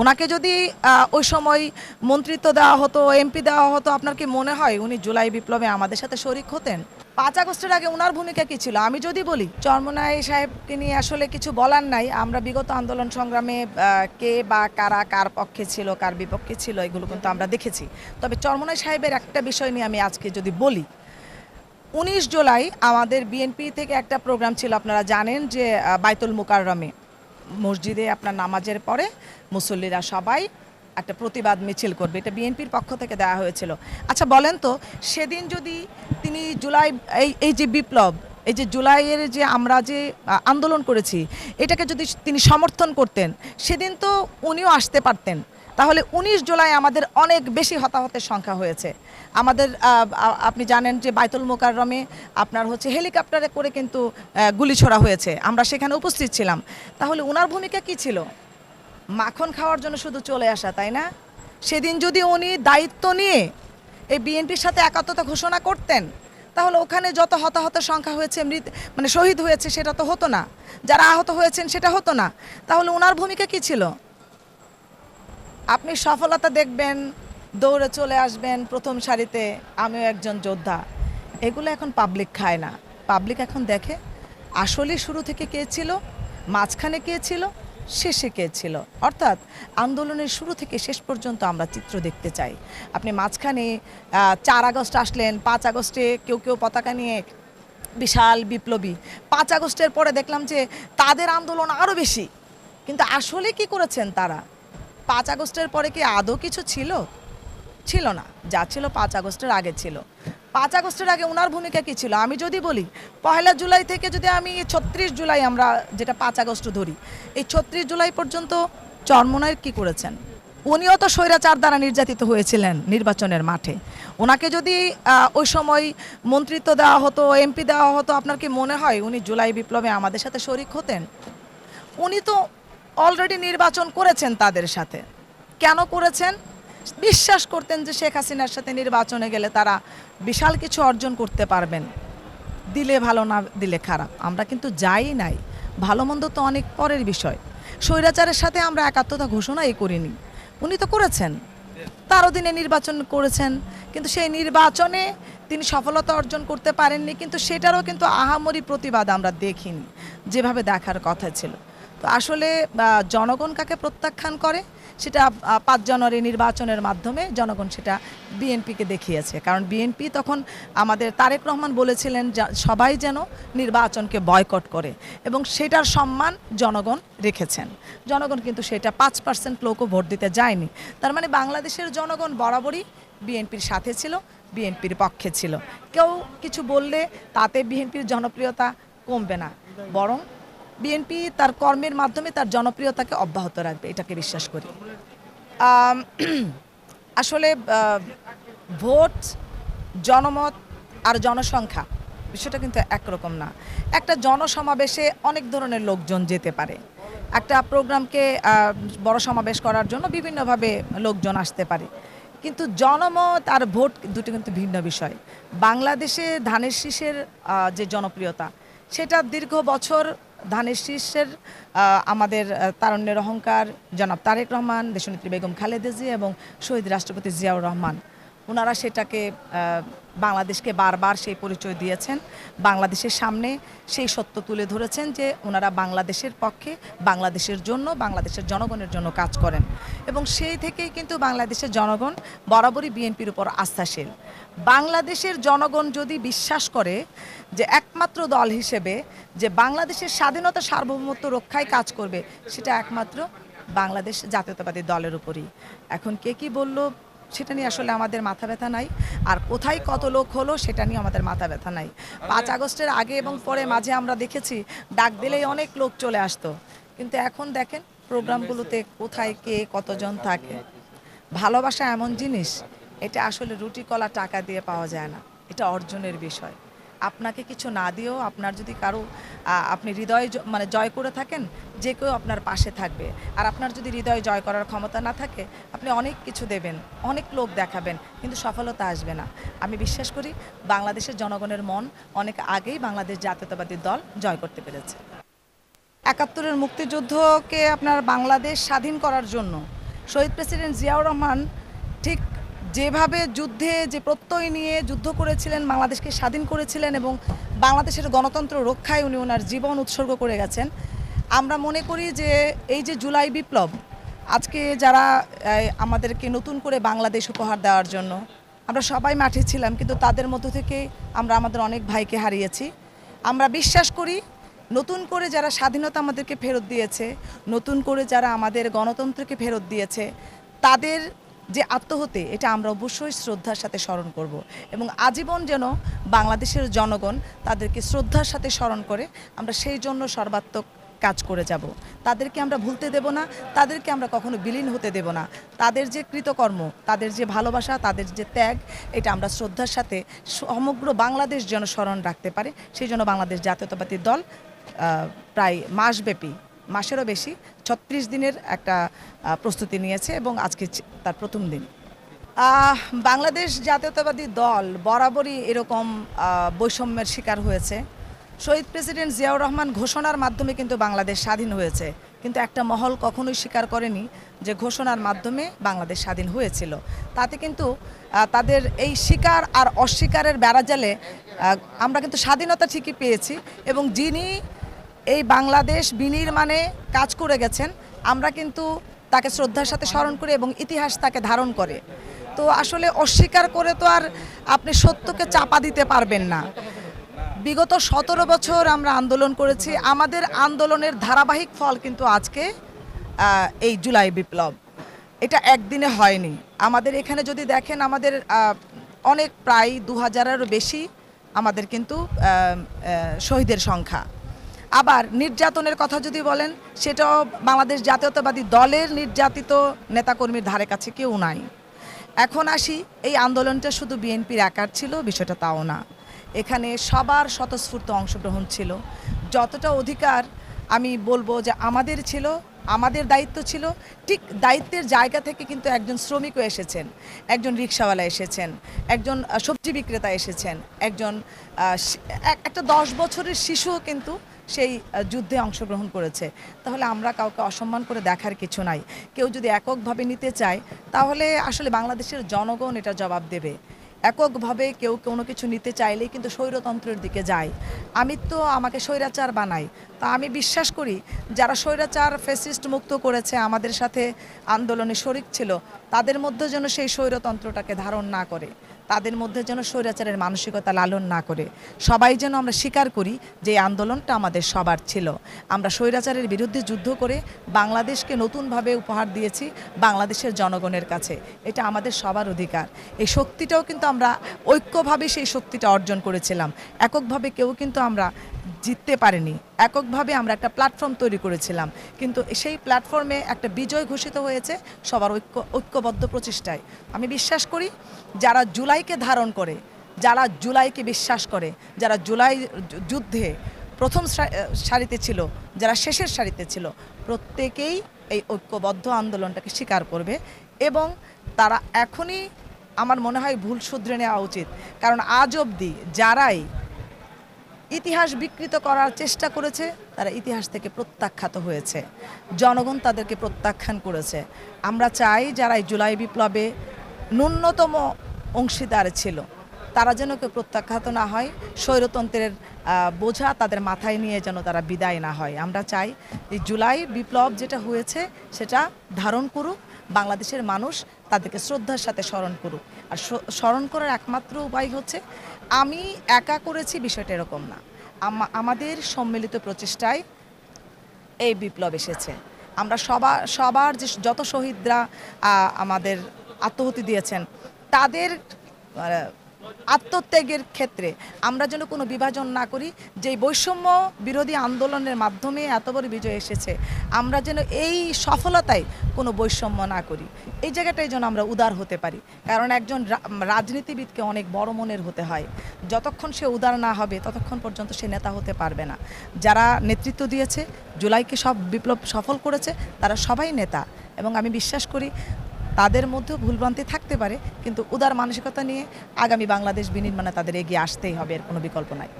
ওনাকে যদি ওই সময় মন্ত্রিত্ব দেওয়া হতো, এমপি দেওয়া হতো, আপনার কি মনে হয় উনি জুলাই বিপ্লবে আমাদের সাথে শরিক হতেন? পাঁচ আগস্টের আগে ওনার ভূমিকা কি ছিল? আমি যদি বলি চরমনাই সাহেবকে নিয়ে আসলে কিছু বলার নাই। আমরা বিগত আন্দোলন সংগ্রামে কে বা কারা কার পক্ষে ছিল, কার বিপক্ষে ছিল, এগুলো কিন্তু আমরা দেখেছি। তবে চরমনাই সাহেবের একটা বিষয় নিয়ে আমি আজকে যদি বলি, উনিশ জুলাই আমাদের বিএনপি থেকে একটা প্রোগ্রাম ছিল, আপনারা জানেন যে বাইতুল মুকাররমে। মসজিদে আপনার নামাজের পরে মুসল্লিরা সবাই একটা প্রতিবাদ মিছিল করবে। এটা বিএনপির পক্ষ থেকে দেওয়া হয়েছিল। আচ্ছা বলেন তো, সেদিন যদি তিনি জুলাই, এই এই যে বিপ্লব, এই যে জুলাইয়ের যে আমরা যে আন্দোলন করেছি, এটাকে যদি তিনি সমর্থন করতেন, সেদিন তো উনিও আসতে পারতেন। তাহলে উনিশ জুলাই আমাদের অনেক বেশি হতাহতের সংখ্যা হয়েছে। আমাদের আপনি জানেন যে বাইতুল মোকাররমে আপনার হচ্ছে হেলিকপ্টারে করে কিন্তু গুলি ছোড়া হয়েছে। আমরা সেখানে উপস্থিত ছিলাম। তাহলে ওনার ভূমিকা কি ছিল? মাখন খাওয়ার জন্য শুধু চলে আসা, তাই না? সেদিন যদি উনি দায়িত্ব নিয়ে এই বিএনপির সাথে একাত্মতা ঘোষণা করতেন, তাহলে ওখানে যত হতাহতের সংখ্যা হয়েছে, মৃত মানে শহীদ হয়েছে, সেটা তো হতো না। যারা আহত হয়েছেন, সেটা হতো না। তাহলে ওনার ভূমিকা কি ছিল? আপনি সফলতা দেখবেন, দৌড়ে চলে আসবেন প্রথম সারিতে। আমিও একজন যোদ্ধা। এগুলো এখন পাবলিক খায় না। পাবলিক এখন দেখে আসলে শুরু থেকে কে ছিল, মাঝখানে কে ছিল, শেষে কে ছিল। অর্থাৎ আন্দোলনের শুরু থেকে শেষ পর্যন্ত আমরা চিত্র দেখতে চাই। আপনি মাঝখানে চার আগস্ট আসলেন, পাঁচ আগস্টে কেউ কেউ পতাকা নিয়ে বিশাল বিপ্লবী। পাঁচ আগস্টের পরে দেখলাম যে তাদের আন্দোলন আরও বেশি। কিন্তু আসলে কি করেছেন তারা? পাঁচ আগস্টের পরে কি আদৌ কিছু ছিল? ছিল না, যা ছিল পাঁচ আগস্টের আগে ছিল। পাঁচ আগস্টের আগে ওনার ভূমিকা কি ছিল? আমি যদি বলি পয়লা জুলাই থেকে যদি আমি ছত্রিশ জুলাই আমরা যেটা পাঁচ আগস্ট ধরি, এই ছত্রিশ জুলাই পর্যন্ত চরমনায় কি করেছেন? উনিও তো স্বৈরাচার দ্বারা নির্যাতিত হয়েছিলেন নির্বাচনের মাঠে। ওনাকে যদি ওই সময় মন্ত্রিত্ব দেওয়া হতো, এমপি দেওয়া হতো, আপনার কি মনে হয় উনি জুলাই বিপ্লবে আমাদের সাথে শরিক হতেন? উনি তো অলরেডি নির্বাচন করেছেন তাদের সাথে। কেন করেছেন? বিশ্বাস করতেন যে শেখ হাসিনার সাথে নির্বাচনে গেলে তারা বিশাল কিছু অর্জন করতে পারবেন। দিলে ভালো, না দিলে খারাপ। আমরা কিন্তু যাই নাই। ভালো মন্দ তো অনেক পরের বিষয়। স্বৈরাচারের সাথে আমরা একাত্মতা ঘোষণাই করিনি। উনি তো করেছেন। তার অধীনে নির্বাচন করেছেন। কিন্তু সেই নির্বাচনে তিনি সফলতা অর্জন করতে পারেননি। কিন্তু সেটারও কিন্তু আহামরি প্রতিবাদ আমরা দেখিনি। যেভাবে দেখার কথা ছিল। তো আসলে জনগণ কাকে প্রত্যাখ্যান করে? সেটা পাঁচ জানুয়ারি নির্বাচনের মাধ্যমে জনগণ সেটা বিএনপিকে দেখিয়েছে। কারণ বিএনপি তখন আমাদের তারেক রহমান বলেছিলেন সবাই যেন নির্বাচনকে বয়কট করে এবং সেটার সম্মান জনগণ রেখেছেন। জনগণ কিন্তু সেটা পাঁচ পার্সেন্ট লোকও ভোট দিতে যায়নি। তার মানে বাংলাদেশের জনগণ বরাবরই বিএনপির সাথে ছিল, বিএনপির পক্ষে ছিল। কেউ কিছু বললে তাতে বিএনপির জনপ্রিয়তা কমবে না। বরং বিএনপি তার কর্মের মাধ্যমে তার জনপ্রিয়তাকে অব্যাহত রাখবে, এটাকে বিশ্বাস করি। আসলে ভোট, জনমত আর জনসংখ্যা বিষয়টা কিন্তু একরকম না। একটা জনসমাবেশে অনেক ধরনের লোকজন যেতে পারে। একটা প্রোগ্রামকে বড় সমাবেশ করার জন্য বিভিন্নভাবে লোকজন আসতে পারে। কিন্তু জনমত আর ভোট দুটো কিন্তু ভিন্ন বিষয়। বাংলাদেশে ধানের শীষের যে জনপ্রিয়তা, সেটা দীর্ঘ বছর ধানের শীর্ষের আমাদের তারণ্যের অহংকার, জনাব তারেক রহমান, দেশনেত্রী বেগম খালেদা জিয়া এবং শহীদ রাষ্ট্রপতি জিয়াউর রহমান। ওনারা সেটাকে বাংলাদেশকে বারবার সেই পরিচয় দিয়েছেন। বাংলাদেশের সামনে সেই সত্য তুলে ধরেছেন যে ওনারা বাংলাদেশের পক্ষে, বাংলাদেশের জন্য, বাংলাদেশের জনগণের জন্য কাজ করেন। এবং সেই থেকেই কিন্তু বাংলাদেশের জনগণ বরাবরই বিএনপির উপর আস্থাশীল। বাংলাদেশের জনগণ যদি বিশ্বাস করে যে একমাত্র দল হিসেবে যে বাংলাদেশের স্বাধীনতা সার্বভৌমত্ব রক্ষায় কাজ করবে, সেটা একমাত্র বাংলাদেশ জাতীয়তাবাদী দলের উপরই। এখন কে কি বলল? সেটা নিয়ে আসলে আমাদের মাথা ব্যথা নাই। আর কোথায় কত লোক হলো সেটা নিয়ে আমাদের মাথা ব্যথা নাই। পাঁচ আগস্টের আগে এবং পরে মাঝে আমরা দেখেছি, ডাক দিলেই অনেক লোক চলে আসতো। কিন্তু এখন দেখেন, প্রোগ্রামগুলোতে কোথায় কে কতজন থাকে। ভালোবাসা এমন জিনিস, এটা আসলে রুটি, কলা, টাকা দিয়ে পাওয়া যায় না। এটা অর্জনের বিষয়। আপনাকে কিছু না দিয়েও আপনার যদি কারও আপনি হৃদয় মানে জয় করে থাকেন যে কেউ আপনার পাশে থাকবে। আর আপনার যদি হৃদয় জয় করার ক্ষমতা না থাকে, আপনি অনেক কিছু দেবেন, অনেক লোক দেখাবেন, কিন্তু সফলতা আসবে না। আমি বিশ্বাস করি, বাংলাদেশের জনগণের মন অনেক আগেই বাংলাদেশ জাতীয়তাবাদী দল জয় করতে পেরেছে। একাত্তরের মুক্তিযুদ্ধকে আপনার বাংলাদেশ স্বাধীন করার জন্য শহীদ প্রেসিডেন্ট জিয়াউর রহমান ঠিক যেভাবে যুদ্ধে যে প্রত্যয় নিয়ে যুদ্ধ করেছিলেন, বাংলাদেশকে স্বাধীন করেছিলেন এবং বাংলাদেশের গণতন্ত্র রক্ষায় উনি ওনার জীবন উৎসর্গ করে গেছেন আমরা মনে করি যে এই যে জুলাই বিপ্লব, আজকে যারা আমাদেরকে নতুন করে বাংলাদেশ উপহার দেওয়ার জন্য, আমরা সবাই মাঠে ছিলাম, কিন্তু তাদের মধ্য থেকে আমরা আমাদের অনেক ভাইকে হারিয়েছি। আমরা বিশ্বাস করি, নতুন করে যারা স্বাধীনতা আমাদেরকে ফেরত দিয়েছে, নতুন করে যারা আমাদের গণতন্ত্রকে ফেরত দিয়েছে, তাদের যে আত্মহতে এটা আমরা অবশ্যই শ্রদ্ধার সাথে স্মরণ করব এবং আজীবন যেন বাংলাদেশের জনগণ তাদেরকে শ্রদ্ধার সাথে স্মরণ করে, আমরা সেই জন্য সর্বাত্মক কাজ করে যাব। তাদেরকে আমরা ভুলতে দেব না, তাদেরকে আমরা কখনো বিলীন হতে দেব না। তাদের যে কৃতকর্ম, তাদের যে ভালোবাসা, তাদের যে ত্যাগ, এটা আমরা শ্রদ্ধার সাথে সমগ্র বাংলাদেশ যেন স্মরণ রাখতে পারে। সেই জন্য বাংলাদেশ জাতীয়তাবাদী দল প্রায় মাসব্যাপী, মাসেরও বেশি, ছত্রিশ দিনের একটা প্রস্তুতি নিয়েছে এবং আজকে তার প্রথম দিন। বাংলাদেশ জাতীয়তাবাদী দল বরাবরই এরকম বৈষম্যের শিকার হয়েছে। শহীদ প্রেসিডেন্ট জিয়াউর রহমান ঘোষণার মাধ্যমে কিন্তু বাংলাদেশ স্বাধীন হয়েছে। কিন্তু একটা মহল কখনোই স্বীকার করেনি যে ঘোষণার মাধ্যমে বাংলাদেশ স্বাধীন হয়েছিল। তাতে কিন্তু তাদের এই স্বীকার আর অস্বীকারের বেড়াজালে আমরা কিন্তু স্বাধীনতা ঠিকই পেয়েছি এবং যিনি এই বাংলাদেশ বিনির্মাণে কাজ করে গেছেন, আমরা কিন্তু তাকে শ্রদ্ধার সাথে স্মরণ করি এবং ইতিহাস তাকে ধারণ করে। তো আসলে অস্বীকার করে তো আর আপনি সত্যকে চাপা দিতে পারবেন না। বিগত সতেরো বছর আমরা আন্দোলন করেছি। আমাদের আন্দোলনের ধারাবাহিক ফল কিন্তু আজকে এই জুলাই বিপ্লব। এটা একদিনে হয়নি। আমাদের এখানে যদি দেখেন, আমাদের অনেক প্রায় দু হাজারেরও বেশি আমাদের কিন্তু শহীদের সংখ্যা। আবার নির্যাতনের কথা যদি বলেন, সেটাও বাংলাদেশ জাতীয়তাবাদী দলের নির্যাতিত নেতাকর্মীর ধারে কাছে কেউ নাই। এখন আসি, এই আন্দোলনটা শুধু বিএনপির একার ছিল, বিষয়টা তাও না। এখানে সবার স্বতঃস্ফূর্ত অংশগ্রহণ ছিল। যতটা অধিকার আমি বলব যে আমাদের ছিল, আমাদের দায়িত্ব ছিল, ঠিক দায়িত্বের জায়গা থেকে কিন্তু একজন শ্রমিকও এসেছেন, একজন রিক্সাওয়ালা এসেছেন, একজন সবজি বিক্রেতা এসেছেন, একজন এক- একটা দশ বছরের শিশুও কিন্তু সেই যুদ্ধে অংশগ্রহণ করেছে। তাহলে আমরা কাউকে অসম্মান করে দেখার কিছু নাই। কেউ যদি এককভাবে নিতে চায়, তাহলে আসলে বাংলাদেশের জনগণ এটা জবাব দেবে। এককভাবে কেউ কোনো কিছু নিতে চাইলেই কিন্তু স্বৈরতন্ত্রের দিকে যায়। আমি তো আমাকে স্বৈরাচার বানাই। তা আমি বিশ্বাস করি, যারা স্বৈরাচার ফেসিস্ট মুক্ত করেছে, আমাদের সাথে আন্দোলনে শরিক ছিল, তাদের মধ্যে যেন সেই স্বৈরতন্ত্রটাকে ধারণ না করে। তাদের মধ্যে যেন স্বৈরাচারের মানসিকতা লালন না করে। সবাই যেন আমরা স্বীকার করি যে আন্দোলনটা আমাদের সবার ছিল। আমরা স্বৈরাচারের বিরুদ্ধে যুদ্ধ করে বাংলাদেশকে নতুনভাবে উপহার দিয়েছি বাংলাদেশের জনগণের কাছে। এটা আমাদের সবার অধিকার। এই শক্তিটাও কিন্তু আমরা ঐক্যভাবে সেই শক্তিটা অর্জন করেছিলাম। এককভাবে কেউ কিন্তু আমরা জিততে পারেনি। এককভাবে আমরা একটা প্ল্যাটফর্ম তৈরি করেছিলাম। কিন্তু সেই প্ল্যাটফর্মে একটা বিজয় ঘোষিত হয়েছে সবার ঐক্য, ঐক্যবদ্ধ প্রচেষ্টায়। আমি বিশ্বাস করি, যারা জুলাইকে ধারণ করে, যারা জুলাইকে বিশ্বাস করে, যারা জুলাই যুদ্ধে প্রথম সারিতে ছিল, যারা শেষের সারিতে ছিল, প্রত্যেকেই এই ঐক্যবদ্ধ আন্দোলনটাকে স্বীকার করবে এবং তারা এখনই আমার মনে হয় ভুল শুধরে নেওয়া উচিত। কারণ আজ অবধি যারাই ইতিহাস বিকৃত করার চেষ্টা করেছে, তারা ইতিহাস থেকে প্রত্যাখ্যাত হয়েছে। জনগণ তাদেরকে প্রত্যাখ্যান করেছে। আমরা চাই যারা এই জুলাই বিপ্লবে ন্যূনতম অংশীদার ছিল, তারা যেন কেউ প্রত্যাখ্যাত না হয়, স্বৈরতন্ত্রের বোঝা তাদের মাথায় নিয়ে যেন তারা বিদায় না হয়। আমরা চাই এই জুলাই বিপ্লব যেটা হয়েছে, সেটা ধারণ করুক বাংলাদেশের মানুষ তাদেরকে শ্রদ্ধার সাথে স্মরণ করুক। আর স্মরণ করার একমাত্র উপায় হচ্ছে, আমি একা করেছি বিষয়টা এরকম না। আমাদের সম্মিলিত প্রচেষ্টায় এই বিপ্লব এসেছে। আমরা সবার সবার যে যত শহীদরা আমাদের আত্মহতি দিয়েছেন, তাদের আত্মত্যাগের ক্ষেত্রে আমরা যেন কোনো বিভাজন না করি যে বৈষম্য বিরোধী আন্দোলনের মাধ্যমে এত বড় বিজয় এসেছে, আমরা যেন এই সফলতায় কোনো বৈষম্য না করি। এই জায়গাটায় যেন আমরা উদার হতে পারি। কারণ একজন রাজনীতিবিদকে অনেক বড় মনের হতে হয়। যতক্ষণ সে উদার না হবে, ততক্ষণ পর্যন্ত সে নেতা হতে পারবে না। যারা নেতৃত্ব দিয়েছে, জুলাইকে সব বিপ্লব সফল করেছে, তারা সবাই নেতা। এবং আমি বিশ্বাস করি তাদের মধ্যেও ভুলভ্রান্তি থাকতে পারে, কিন্তু উদার মানসিকতা নিয়ে আগামী বাংলাদেশ বিনির্মাণে তাদের এগিয়ে আসতেই হবে, এর কোনো বিকল্প নাই।